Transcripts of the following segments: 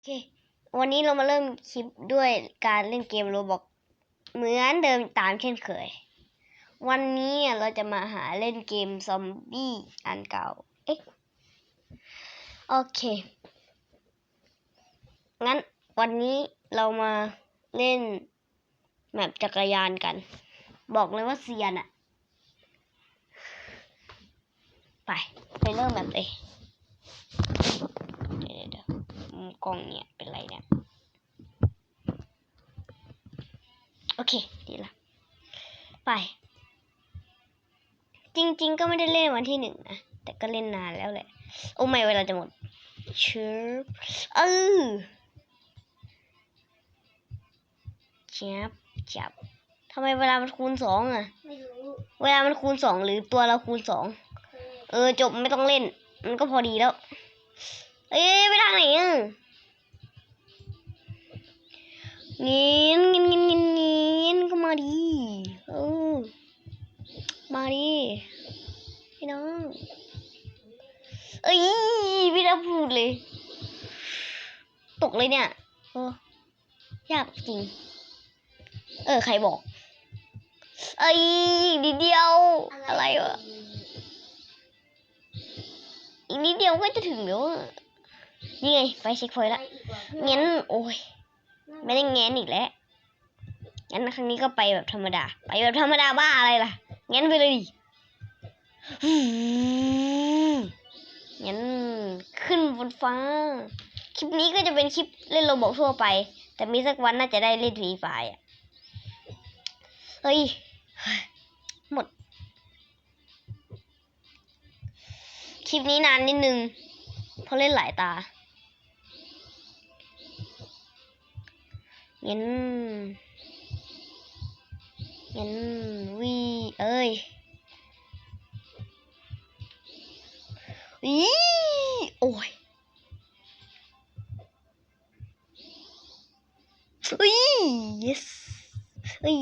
โอเค วันนี้เรามาเริ่มคลิปด้วยการเล่นเกมโรบอกเหมือนเดิมตามเช่นเคย วันนี้อะเราจะมาหาเล่นเกมซอมบี้อันเก่า เอ๊ะ โอเค งั้นวันนี้เรามาเล่นแมปจักรยานกัน บอกเลยว่าเซียนอะไป ไปเริ่มแบบเลย เดี๋ยวเดี๋ยวมุมก ล้องเนี่ยเป็นไรเนี่ย โอเค ดีละ ไป จริง ๆ ก็ไม่ได้เล่นวันที่หนึ่งนะ แต่ก็เล่นนานแล้วแหละ โอ้ไม่เวลาจะหมดชืบเออจับจับทำไมเวลามันคูณสองอะไม่รู้เวลามันคูณสองหรือตัวเราคูณสองเคยเออจบไม่ต้องเล่น มันก็พอดีแล้ว เอ้ยไปทางไหนอะ เงี้ยนเงี้ยนเงี้ยนเงี้ยนเงี้ยนก็มาดีเออมาดีพี่น้องเอ้ยพี่น้าพูดเลย ตกเลยเนี่ยโอ้ยากจริง เออ ใครบอก เอ้ยนิดเดียว อะไรวะอีกนิดเดียวก็จะถึงแล้วนี่ไงไฟเช็คพอยต์ละอีกว่าเงั้น โอ้ย ไม่ได้แง้นอีกแล้ว งั้นครั้งนี้ก็ไปแบบธรรมดา ไปแบบธรรมดาบ้าอะไรล่ะ งั้นไปเลยดิอืมงั้นขึ้นบนฟ้า คลิปนี้ก็จะเป็นคลิปเล่นโรบอกทั่วไป แต่มีสักวันน่าจะได้เล่นฟรีไฟอะ เฮ้ย หมด คลิปนี้นานนิดนึง เพราะเล่นหลายตา เงั้นงั้นวีเอ้ยอีโอ้ยอุ้ย yes เอ้ย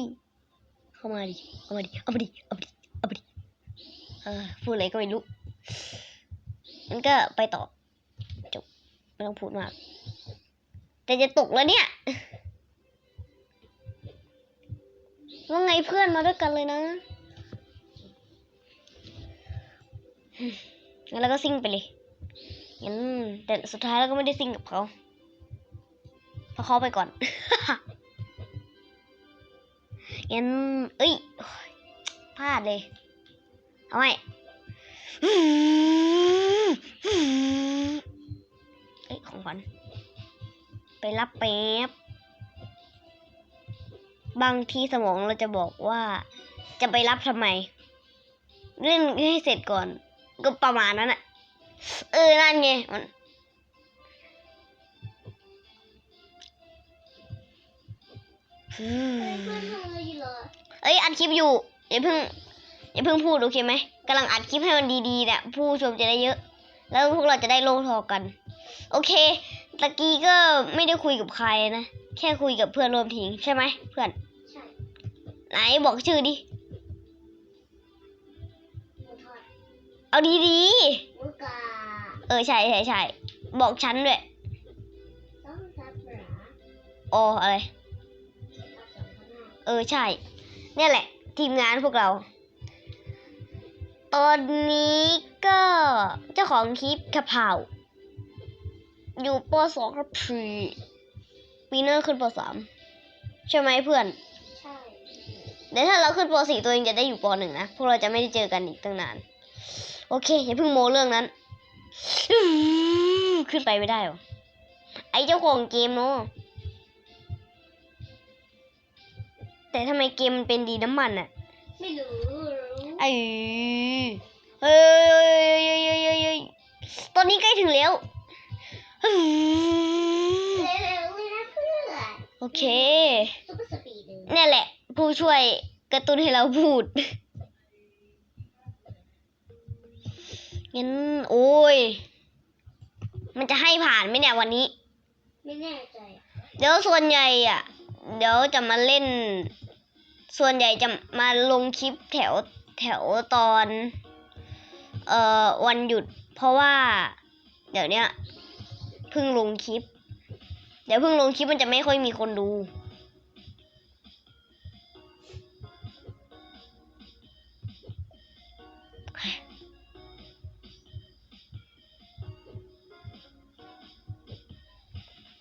เข้ามาดิเข้ามาดิเอามาดิเอามาดิเอามาดิเออพูดอะไรก็ไม่รู้มันก็ไปต่อจบไม่ต้องพูดมากแต่จะตกแล้วเนี่ย ว่าไงเพื่อนมาด้วยกันเลยนะงั้นเราก็ซิ่งไปเลยงั้นแต่สุดท้ายเราก็ไม่ได้ซิ่งกับเขาเพราะเขาไปก่อนงั้นเอ้ยพลาดเลย เอาไว้เอ้ยของขวัญไปรับแป๊บ บางทีสมองเราจะบอกว่า จะไปรับทำไม เล่นให้เสร็จก่อน ก็ประมาณนั้นอะเออ นั่นไงมันอืเฮ้ยมเพื่อนทำอะไรอยู่เหรอเอ้ยอัดคลิปอยู่อย่าเพิ่งอย่าเพิ่งพูดโอเคไหมกำลังอัดคลิปให้มันดีๆเนี่ยผู้ชมจะได้เยอะ แล้วพวกเราจะได้โลทอกัน โอเค ตะกี้ก็ไม่ได้คุยกับใครนะ แค่คุยกับเพื่อนร่วมทีมใช่ไหมเพื่อน ใช่ไหนบอกชื่อดิ หมูทอดเอาดีหมูกาๆเออใช่ใช่ใช่บอกฉันด้วยต้องซับหราอ๋ออะไรเอาสองข้างหน้าเออใช่ เนี่ยแหละ ทีมงานพวกเรา ตอนนี้ก็เจ้าของคลิปกะเพรา อยู่ปสองครับพีปีหน้าขึ้นปสามใช่ไหมเพื่อน ใช่เดี๋ยวถ้าเราขึ้นปสี่ตัวเองจะได้อยู่ปหนึ่งนะ พวกเราจะไม่ได้เจอกันอีกตั้งนาน โอเค อย่าเพิ่งโมเรื่องนั้น ขึ้นไปไม่ได้หรอ ไอเจ้าของเกมเนาะแต่ทำไมเกมมันเป็นดีน้ำมันอะไม่รู้ไอ้เฮ้ยเฮ้ยเฮ้ยเฮ้ยเฮ้ยตอนนี้ใกล้ถึงแล้ว เร็วๆเลยนะเพื่อนโอเค ซุปเปอร์สปีดเลยเนี่ยแหละ ผู้ช่วยกระตุ้นให้เราพูด งั้น โอ้ย มันจะให้ผ่านไหมเนี่ยวันนี้ ไม่แน่ใจเดี๋ยวส่วนใหญ่อะ เดี๋ยวจะมาเล่น ส่วนใหญ่จะมาลงคลิปแถวแถวตอน เอ่อวันหยุด เพราะว่า เดี๋ยวเนี้ย เพิ่งลงคลิป เดี๋ยวเพิ่งลงคลิปมันจะไม่ค่อยมีคนดู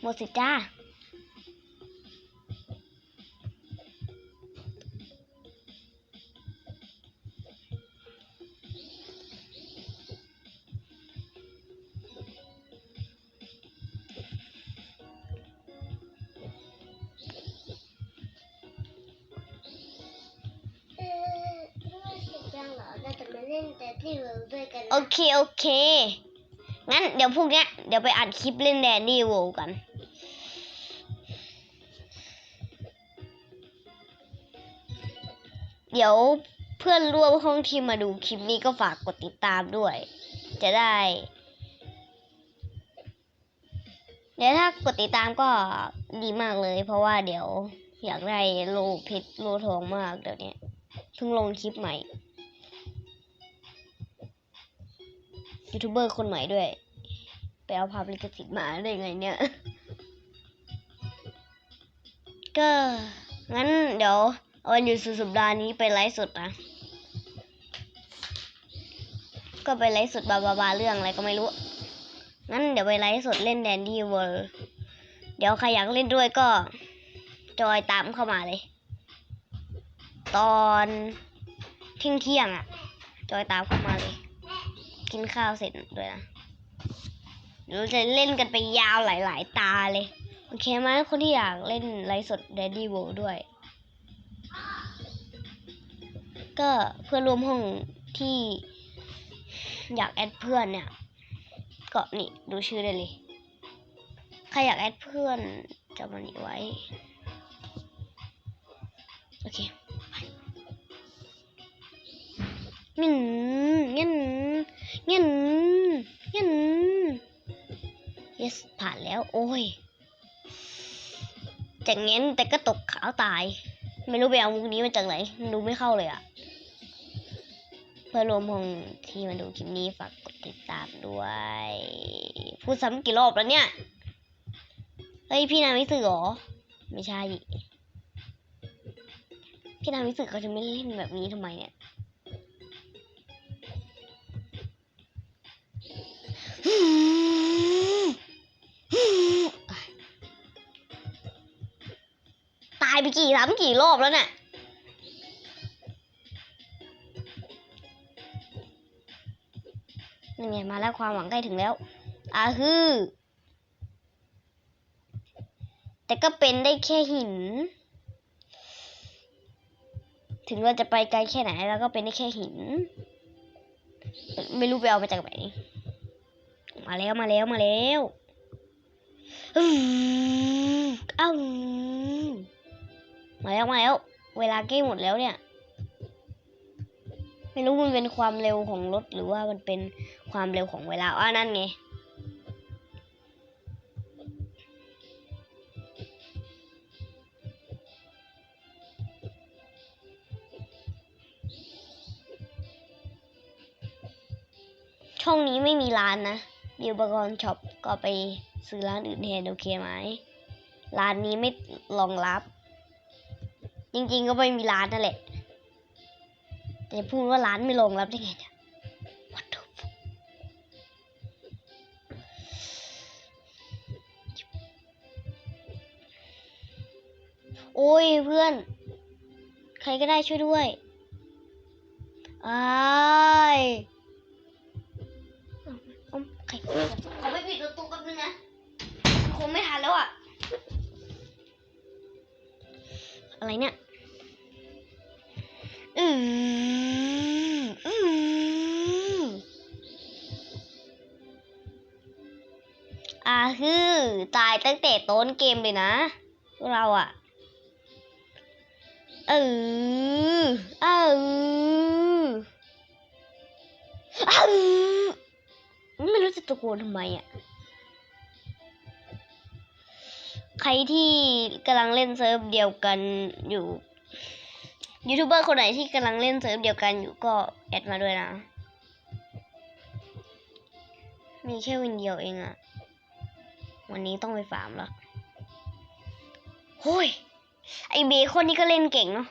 หมดสิจ้า ที่เร์ด้วยกันนะโอเคโอเค งั้นเดี๋ยวพรุ่งเนี้ยเดี๋ยวไปอัดคลิปเล่นแดนนี่โวกัน เดี๋ยวเพื่อนร่วมห้องที่มาดูคลิปนี้ก็ฝากกดติดตามด้วย จะได้ เดี๋ยวถ้ากดติดตามก็ดีมากเลย เพราะว่าเดี๋ยวอยากได้โลเพชรโลทองมากเดี๋ยวนี้เพิ่งลงคลิปใหม่ ยูทูบเบอร์คนใหม่ด้วย ไปเอาภาพลิขสิทธิ์มาได้ไงเนี่ย ก็งั้นเดี๋ยววันหยุดสุดสัปดาห์นี้ไปไลฟ์สดนะ ก็ไปไลฟ์สดบาบาบาเรื่องอะไรก็ไม่รู้ งั้นเดี๋ยวไปไลฟ์สดเล่นแดนดี้เวิร์เดี๋ยวใครอยากเล่นด้วยก็จอยตามเข้ามาเลย ตอนเที่ยงเที่ยงอะ จอยตามเข้ามาเลย กินข้าวเสร็จด้วยนะเราจะเล่นกันไปยาวหลาย ๆ ตาเลย โอเคไหมคนที่อยากเล่นไลฟ์สด Daddy w o r l d ด้วย ก็เพื่อร่วมห้องที่อยากแอดเพื่อนเนี่ยก็นี่ดูชื่อได้เลย ใครอยากแอดเพื่อนจะมันนี้ไว้ โอเคเงี้ยเงี้ย เงี้ยเงี้ย yes ผ่านแล้ว โอ้ยจะเงี้ยแต่ก็ตกขาวตาย ไม่รู้ไปเอามุกนี้มาจากไหน ดูไม่เข้าเลยอะเพื่อรวมพงที่มาดูคลิปนี้ฝากกดติดตามด้วย พูดซ้ำกี่รอบแล้วเนี่ย เฮ้ย พี่นามิสึเหรอ ไม่ใช่ พี่นามิสึเขาจะไม่เล่นแบบนี้ทำไมเนี่ย ไปกี่ซ้ำกี่รอบแล้วเนี่ยนี่ไงมาแล้วความหวังใกล้ถึงแล้วอาฮือ แต่ก็เป็นได้แค่หิน ถึงเราจะไปไกลแค่ไหนแล้วก็เป็นได้แค่หิน ไม่รู้ไปเอามาจากไหน มาแล้วมาแล้วมาแล้วอ้าว มาแล้วมาแล้ว เวลาใกล้หมดแล้วเนี่ย ไม่รู้มันเป็นความเร็วของรถหรือว่ามันเป็นความเร็วของเวลาอ่านั่นไงช่องนี้ไม่มีร้านนะบิวบากรช็อปก็ไปซื้อร้านอื่นแทนโอเคไหม ร้านนี้ไม่รองรับ จริงๆก็ไม่มีร้านนั่นแหละ แต่พูดว่าร้านไม่รองรับได้ไงเนี่ย What the fuck โอ้ยเพื่อน ใครก็ได้ช่วยด้วยอ้ายเอ้าใครขอไปปิดประตูแป๊บนึงนะคงไม่ทันแล้วอะ อะไรเนี่ย อืมอืมอ่าฮือตายตั้งแต่ต้นเกมเลยนะเราอะเออเออเออไม่รู้จะตะโกนทำไมอะใครที่กำลังเล่นเซิร์ฟเดียวกันอยู่ ยูทูบเบอร์คนไหนที่กำลังเล่นเซิร์ฟเดียวกันอยู่ก็แอดมาด้วยนะ มีแค่วินเดียวเองอะวันนี้ต้องไปฟาร์มแล้วโอ้ย ไอเบคอนนี่ก็เล่นเก่งเนาะ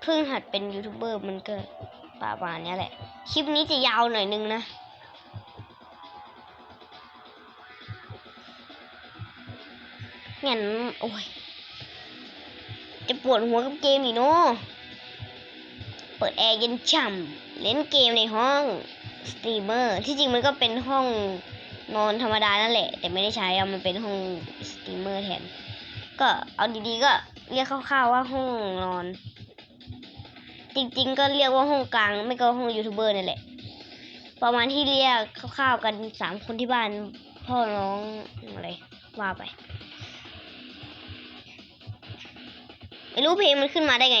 เพิ่งหัดเป็นยูทูบเบอร์มันก็ประมาณนี้แหละ คลิปนี้จะยาวหน่อยนึงนะ งั้นโอ้ย จะปวดหัวกับเกมอีกเนาะเปิดแอร์เย็นฉ่ำเล่นเกมในห้องสตรีมเมอร์ ที่จริงมันก็เป็นห้องนอนธรรมดานั่นแหละ แต่ไม่ได้ใช้เอามันเป็นห้องสตรีมเมอร์แทน ก็เอาดีๆก็เรียกคร่าวๆว่าห้องนอน จริงๆ ก็เรียกว่าห้องกลางไม่ก็ห้องยูทูบเบอร์นั่นแหละ ประมาณที่เรียกคร่าวๆกันสามคนที่บ้านพ่อน้องอะไรว่าไป ไม่รู้เพลงมันขึ้นมาได้ไง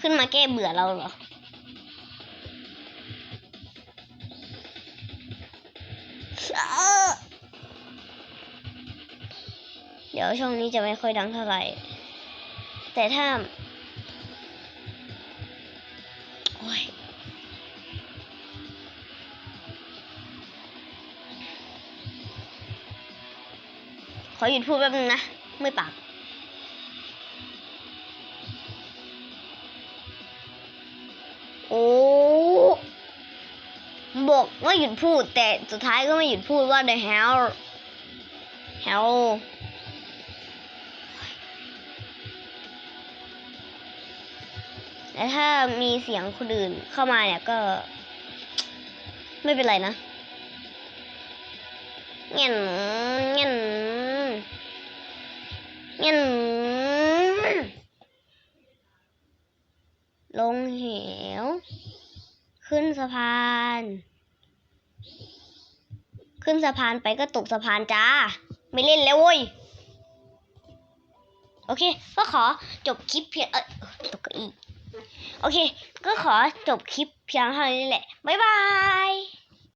ขึ้นมาแก้เบื่อเราเหรอเออเดี๋ยวช่องนี้จะไม่ค่อยดังเท่าไหร่ แต่ถ้า โอ้ยขอหยุดพูดแป๊บนึงนะ ไม่ปาก บอกว่าหยุดพูด แต่สุดท้ายก็ไม่หยุดพูดว่า the hell hell แต่ถ้ามีเสียงคนอื่นเข้ามาเนี่ยก็ ไม่เป็นไรนะเงี้ยเงี้ยเงี้ย ลงเหว ขึ้นสะพาน ขึ้นสะพานไปก็ตกสะพานจ้า ไม่เล่นแล้วเว้ย โอเค ก็ขอจบคลิปเพียงเออตกเก้าอี้โอเค ก็ขอจบคลิปเพียงเท่านี้แหละ บ๊ายบาย